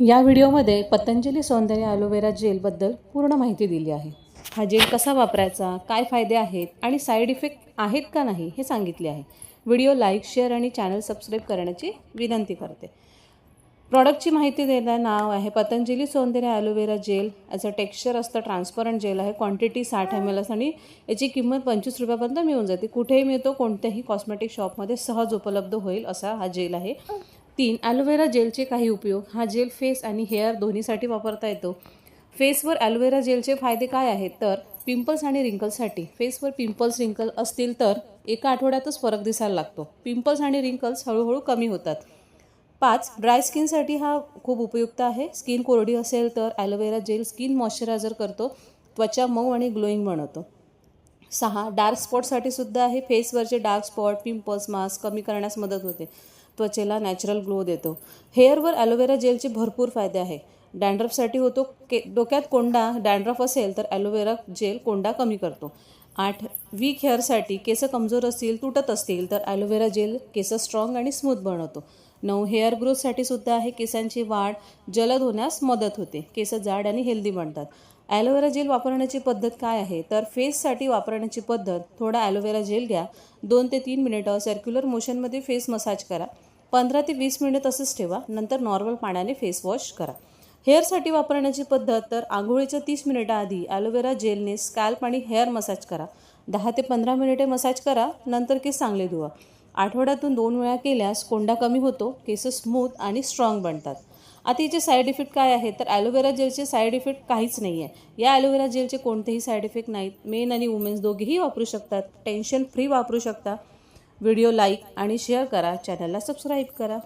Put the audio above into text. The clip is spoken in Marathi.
या व्हिडिओमध्ये पतंजली सौंदर्य ॲलोवेरा जेलबद्दल पूर्ण माहिती दिली आहे. हा जेल कसा वापरायचा काय फायदे आहेत आणि साईड इफेक्ट आहेत का नाही हे सांगितले आहे. व्हिडिओ लाईक शेअर आणि चॅनल सबस्क्राईब करण्याची विनंती करते. प्रॉडक्टची माहिती देणार नाव आहे Patanjali Saundarya aloe vera gel. याचं टेक्स्चर असतं ट्रान्सपरंट जेल आहे. क्वांटिटी साठ एम एल आणि याची किंमत पंचवीस रुपयापर्यंत मिळून जाते. कुठेही मिळतो कोणत्याही कॉस्मेटिक शॉपमध्ये सहज उपलब्ध होईल असा हा जेल आहे. तीन ॲलोवेरा जेलचे काही उपयोग? हा जेल फेस आणि हेअर दोन्हीसाठी वापरता येतो. फेसवर ॲलोवेरा जेलचे फायदे काय आहेत? तर पिंपल्स आणि रिंकल्ससाठी फेसवर पिंपल्स रिंकल असतील तर एका आठवड्यातच फरक दिसायला लागतो. पिंपल्स आणि रिंकल्स हळूहळू कमी होतात. पाच ड्राय स्किनसाठी हा खूप उपयुक्त आहे. स्किन कोरडी असेल तर ॲलोवेरा जेल स्किन मॉइश्चरायझर करतो. त्वचा मऊ आणि ग्लोईंग बनवतो. सहा. डार्क स्पॉटसाठी सुद्धा आहे. फेसवरचे डार्क स्पॉट पिंपल्स मास्क कमी करण्यास मदत होते. त्वचेला नॅचरल ग्लो देतो. हेअरवर ॲलोवेरा जेलचे भरपूर फायदे आहे. डँड्रफसाठी होतो के डोक्यात कोंडा डँड्रफ असेल तर ॲलोवेरा जेल कोंडा कमी करतो. आठ. वीक हेअरसाठी केस कमजोर असतील तुटत असतील तर ॲलोवेरा जेल केस स्ट्रॉंग आणि स्मूथ बनवतो. नऊ हेअर ग्रोथसाठी सुद्धा आहे. केसांची वाढ जलद होण्यास मदत होते. केस जाड आणि हेल्दी बनतात. ॲलोवेरा जेल वापरण्याची पद्धत काय आहे? तर फेससाठी वापरण्याची पद्धत थोडा ॲलोवेरा जेल घ्या. दोन ते तीन मिनिटं सर्क्युलर मोशनमध्ये फेस मसाज करा. पंधरा ते वीस मिनिट तसंच ठेवा. नंतर नॉर्मल पाण्याने फेस वॉश करा. हेअरसाठी वापरण्याची पद्धत तर आंघोळीच्या तीस मिनिटाआधी ॲलोवेरा जेलने स्कॅल्प आणि हेअर मसाज करा. दहा ते पंधरा मिनिटे मसाज करा. नंतर केस चांगले धुवा. आठवड्यातून दोन वेळा केल्यास कोंडा कमी होतो केस स्मूथ आणि स्ट्रॉंग बनतात. आता याचे साईड इफेक्ट काय आहे तर ॲलोवेरा जेलचे साईड इफेक्ट काहीच नाही आहे या ॲलोवेरा जेलचे कोणतेही साईड इफेक्ट नाहीत. मेन आणि वुमेन्स दोघेही वापरू शकतात. टेन्शन फ्री वापरू शकता. व्हिडिओ लाईक आणि शेअर करा. चॅनलला सबस्क्राईब करा.